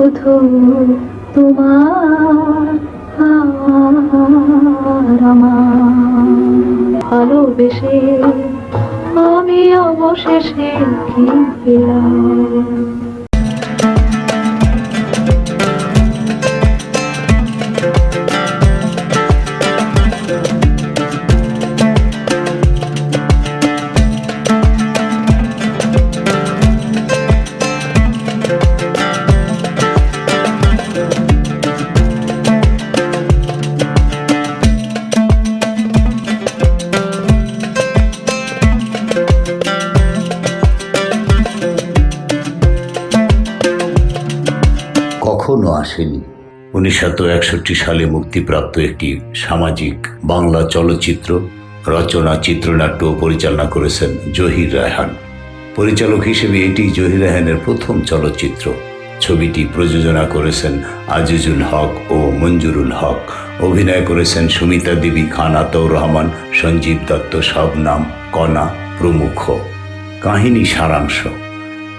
শুধু তোমার ভালোবেসে আমি অবশেষে কি পেলাম? কখনো আসেনি। উনিশশো একষট্টি সালে মুক্তিপ্রাপ্ত একটি সামাজিক বাংলা চলচ্চিত্র, রচনা, চিত্রনাট্য পরিচালনা করেছেন জহির রায়হান। পরিচালক হিসেবে এটি জহির রায়হানের প্রথম চলচ্চিত্র। ছবিটি প্রযোজনা করেছেন আজিজুল হক ও মঞ্জুরুল হক। অভিনয় করেছেন সুমিতা দেবী, খান আতাউর রহমান, সঞ্জীব দত্ত, শবনাম কণা প্রমুখ। কাহিনী সারাংশ।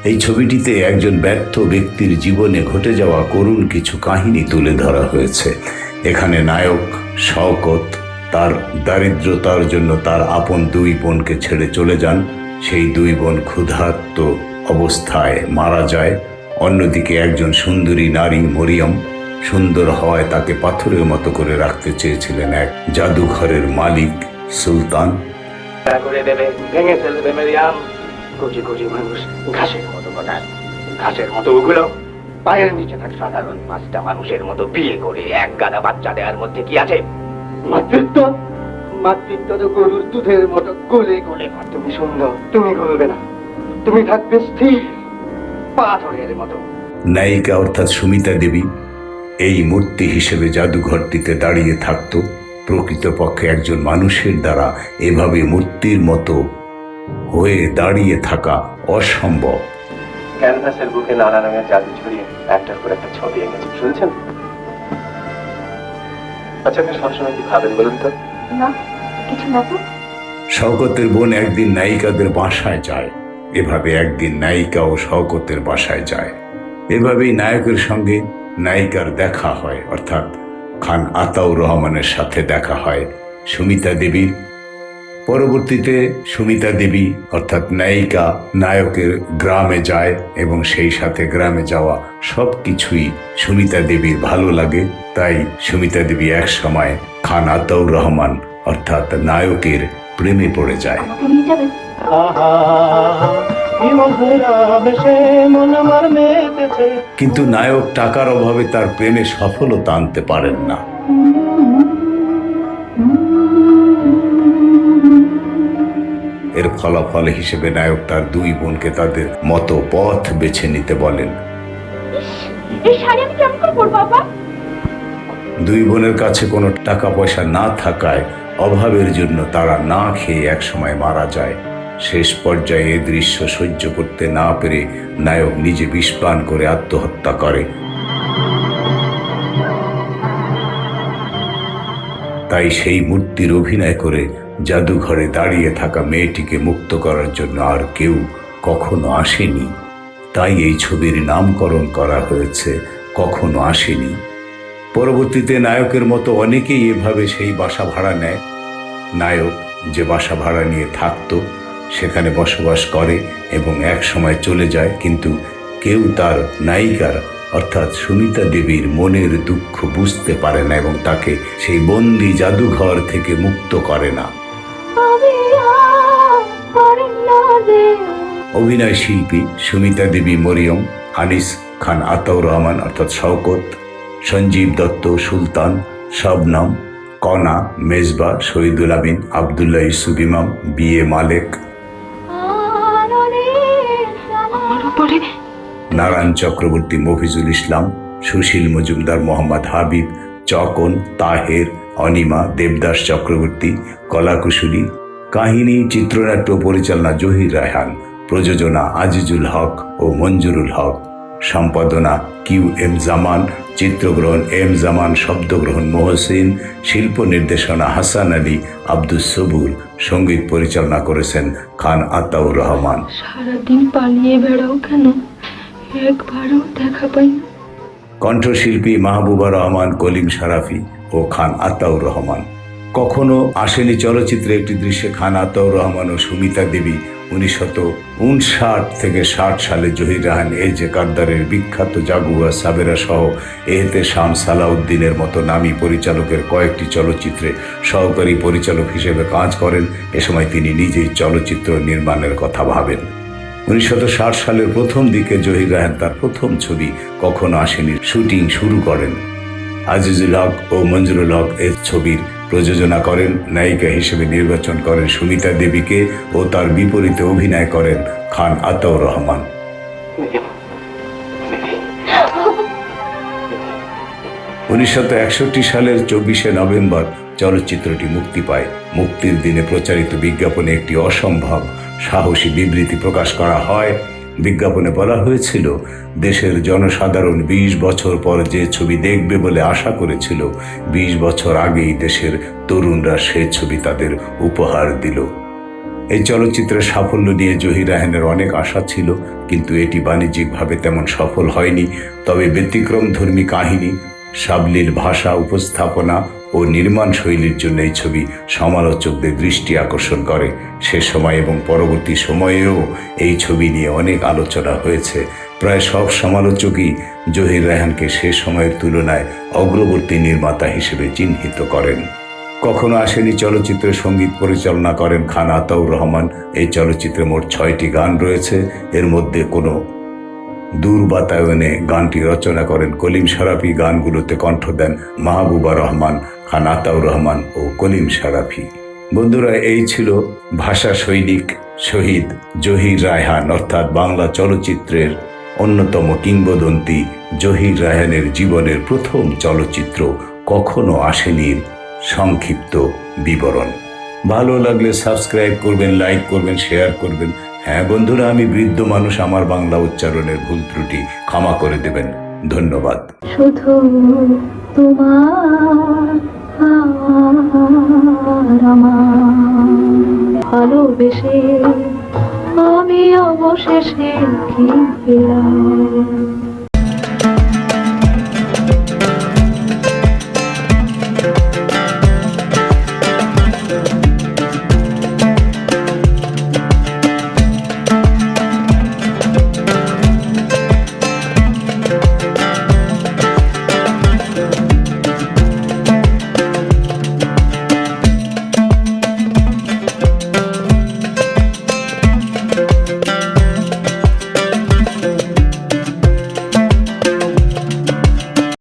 এই ছবিটিতে একজন ব্যর্থ ব্যক্তির জীবনে ঘটে যাওয়া করুণ কিছু কাহিনী তুলে ধরা হয়েছে। এখানে নায়ক, শওকত, তার দারিদ্রতার জন্য তার আপন দুই বোনকে ছেড়ে চলে যান। সেই দুই বোন ক্ষুধার্ত অবস্থায় মারা যায়। অন্যদিকে একজন সুন্দরী নারী মরিয়ম সুন্দর হওয়ায় তাকে পাথরের মতো করে রাখতে চেয়েছিলেন এক জাদুঘরের মালিক সুলতান। ভেঙে ফেলবে মেরিয়াম। কোটি কোটি মানুষ ঘাসের মতো গোটায় ঘাসের মতো ওগুলো। পায়ের নিচে থাকা সাধারণ পাঁচটা মানুষের মতো বিয়ে করে এক গাদা বাচ্চা দেওয়ার মধ্যে কি আছে? মাতৃত্ব? মাতৃত্ব তো গরুর দুধের মতো গলে গলে তুমি সুন্দর, তুমি গলবে না। তুমি থাকবে স্থির, পাথরের মতো। নায়িকা অর্থাৎ সুমিতা দেবী এই মূর্তি হিসেবে জাদুঘরটিতে দাঁড়িয়ে থাকত প্রকৃতপক্ষে একজন মানুষের দ্বারা এভাবে মূর্তির মতো হয়ে দাঁড়িয়ে থাকা অসম্ভব। ক্যানভাসের বুকে নানা রঙের জাদু ছড়িয়ে একটার পর একটা ছবি এঁকেছে শুনছেন? আচ্ছা আপনি সবসময় কি ভাবেন বলুন তো? না কিছু না তো। শওকতের বোন একদিন নায়িকাদের বাসায় যায়। এভাবে একদিন নায়িকা ও শওকতের বাসায় যায়। এভাবেই নায়কের সঙ্গে নায়িকার দেখা হয়। অর্থাৎ খান আতাউর রহমানের সাথে দেখা হয় সুমিতা দেবীর পরবর্তীতে সুমিতা দেবী অর্থাৎ নায়িকা নায়কের গ্রামে যায় এবং সেই সাথে গ্রামে যাওয়া সব কিছুই সুমিতা দেবীর ভালো লাগে। তাই সুমিতা দেবী এক সময় খান আতাউর রহমান অর্থাৎ নায়কের প্রেমে পড়ে যায়। কিন্তু নায়ক টাকার অভাবে তার প্রেমে সফলতা আনতে পারেন না। এর ফলাফল হিসেবে নায়ক তার দুই বোনকে তাদের মতো পথ বেছে নিতে বলেন। দুই বোনের কাছে কোনো টাকা পয়সা না থাকায় অভাবের জন্য তারা না খেয়ে একসময় মারা যায়। শেষ পর্যায়ে এ দৃশ্য সহ্য করতে না পেরে নায়ক নিজে বিষপান করে আত্মহত্যা করে। তাই সেই মূর্তির অভিনয় করে জাদুঘরে দাঁড়িয়ে থাকা মেয়েটিকে মুক্ত করার জন্য আর কেউ কখনো আসেনি। তাই এই ছবির নামকরণ করা হয়েছে কখনো আসেনি। পরবর্তীতে নায়কের মতো অনেকেই এভাবে সেই বাসা ভাড়া নেয়। নায়ক যে বাসা ভাড়া নিয়ে থাকতো, সেখানে বসবাস করে এবং এক সময় চলে যায়, কিন্তু কেউ তার নায়িকার, অর্থাৎ সুমিতা দেবীর মনের দুঃখ বুঝতে পারে না এবং তাকে সেই বন্দি জাদুঘর থেকে মুক্ত করে না। অভিনয় শিল্পী সুমিতা দেবী মরিয়ম আনিস খান আতাউর রহমান অর্থাৎ শওকত, সঞ্জীব দত্ত, সুলতান, শবনম, কনা, মেজবা, শহীদুল আমিন, আবদুল্লাহ ইসুফ ইমাম বি এ মালেক। নারায়ণ চক্রবর্তী মফিজুল ইসলাম, সুশীল মজুমদার মোহাম্মদ হাবিব, চকন, তাহের, অনিমা, দেবদাস চক্রবর্তী, কলাকুশলী কাহিনী চিত্রনাট্য পরিচালনা জহির রায়হান প্রযোজনা আজিজুল হক ও মঞ্জুরুল হক সম্পাদনা কিউ এম জামান চিত্রগ্রহণ এম জামান শব্দগ্রহণ মহসিন শিল্প নির্দেশনা হাসান আলী আব্দুস সবুর সংগীত পরিচালনা করেছেন খান আতাউর রহমান। সারাদিন পালিয়ে বেড়াও কেন? একবারও দেখা পাই কণ্ঠশিল্পী মাহবুবা রহমান কলিম সারাফি ও খান আতাউর রহমান। কখনো আসেনি চলচ্চিত্রে একটি দৃশ্যে খান আতাউর রহমান ও সুমিতা দেবী উনিশশত উনষাট থেকে ষাট সালে জহির রাহান এ যে কাদ্দারের বিখ্যাত জাগুয়া সাবেরা সহ এহতে শাম সালাউদ্দিনের মতো নামী পরিচালকের কয়েকটি চলচ্চিত্রে সহকারী পরিচালক হিসেবে কাজ করেন। এ সময় তিনি নিজেই চলচ্চিত্র নির্মাণের কথা ভাবেন। উনিশশো ষাট সালের প্রথম দিকে জহির রাহান তার প্রথম ছবি কখনো আসেনি শুটিং শুরু করেন। আজিজুল হক ও মঞ্জুরুল হক এর ছবির প্রযোজনা করেন, নায়িকা হিসেবে নির্বাচন করেন সুমিতা দেবীকে ও তার বিপরীতে অভিনয় করেন খান আতাউর রহমান। উনিশশো একষট্টি সালের চব্বিশে নভেম্বর চলচ্চিত্রটি মুক্তি পায়। মুক্তির দিনে প্রচারিত বিজ্ঞাপনে একটি অসম্ভব সাহসী বিবৃতি প্রকাশ করা হয় বিজ্ঞাপনে বলা হয়েছিল, দেশের জনসাধারণ বিশ বছর পর যে ছবি দেখবে বলে আশা করেছিল, বিশ বছর আগেই দেশের তরুণরা সে ছবি তাদের উপহার দিল। এই চলচ্চিত্রের সাফল্য নিয়ে জহির রাহেনের অনেক আশা ছিল, কিন্তু এটি বাণিজ্যিকভাবে তেমন সফল হয়নি, তবে ব্যতিক্রম ধর্মী কাহিনী সাবলীল ভাষা উপস্থাপনা ও নির্মাণ শৈলীর জন্য এই ছবি সমালোচকদের দৃষ্টি আকর্ষণ করে। সে সময় এবং পরবর্তী সময়েও এই ছবি নিয়ে অনেক আলোচনা হয়েছে। প্রায় সব সমালোচকই জহির রায়হানকে সে সময়ের তুলনায় অগ্রবর্তী নির্মাতা হিসেবে চিহ্নিত করেন। কখনো আসেনি চলচ্চিত্রের সংগীত পরিচালনা করেন খান আতাউর রহমান। এই চলচ্চিত্রে মোট ছয়টি গান রয়েছে। এর মধ্যে কোনো দূর বাতায়নে গানটি রচনা করেন কলিম সারাফি। গানগুলোতে কণ্ঠ দেন মাহবুবা রহমান, খান আতাউর রহমান ও কলিম সারাফি। বন্ধুরা, এই ছিল ভাষা সৈনিক শহীদ জহির রায়হান, অর্থাৎ বাংলা চলচ্চিত্রের অন্যতম কিংবদন্তি জহির রায়হানের জীবনের প্রথম চলচ্চিত্র কখনো আসেনির সংক্ষিপ্ত বিবরণ। ভালো লাগলে সাবস্ক্রাইব করবেন, লাইক করবেন, শেয়ার করবেন। হ্যাঁ বন্ধুরা, আমি বৃদ্ধ মানুষ, আমার বাংলা উচ্চারণের ভুল ত্রুটি ক্ষমা করে দেবেন। ধন্যবাদ। শুধু তোমার ভালোবেসে আমি অবশেষে কি পেলাম?